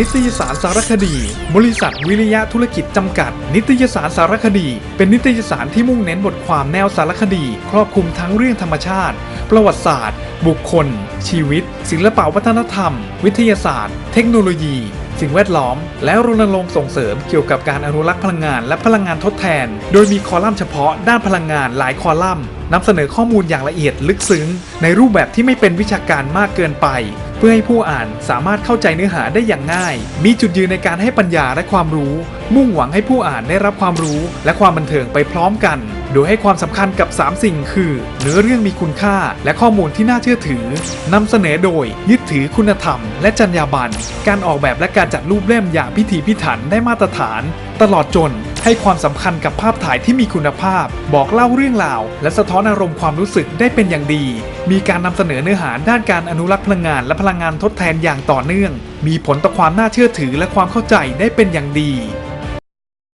นิตยสารสารคดี บริษัทวิริยะธุรกิจจำกัด นิตยสารสารคดี เป็นนิตยสารที่มุ่งเน้นบทความแนวสารคดี ครอบคลุมทั้งเรื่องธรรมชาติ ประวัติศาสตร์ บุคคล ชีวิต ศิลปวัฒนธรรม วิทยาศาสตร์ เทคโนโลยี สิ่งแวดล้อม และรณรงค์ส่งเสริมเกี่ยวกับการอนุรักษ์พลังงานและพลังงานทดแทน โดยมีคอลัมน์เฉพาะด้านพลังงานหลายคอลัมน์นำเสนอข้อมูลอย่างละเอียดลึกซึ้ง ในรูปแบบที่ไม่เป็นวิชาการมากเกินไป เพื่อให้ผู้อ่านสามารถเข้าใจเนื้อหาได้อย่างง่าย มีจุดยืนในการให้ปัญญาและความรู้ มุ่งหวังให้ผู้อ่านได้รับความรู้ และความบันเทิงไปพร้อมกัน โดยให้ความสำคัญกับ 3 สิ่งคือ เนื้อเรื่องมีคุณค่า และข้อมูลที่น่าเชื่อถือนำเสนอโดย ยึดถือคุณธรรม และจรรยาบรรณการออกแบบและการจัดรูปเล่มอย่างพิถีพิถันได้มาตรฐาน ตลอดจน ให้ความสำคัญกับภาพถ่ายที่มีคุณภาพ บอกเล่าเรื่องราว และสะท้อนอารมณ์ความรู้สึกได้เป็นอย่างดี มีการนำเสนอเนื้อหาด้านการอนุรักษ์พลังงานและพลังงานทดแทนอย่างต่อเนื่อง มีผลต่อความน่าเชื่อถือและความเข้าใจได้เป็นอย่างดี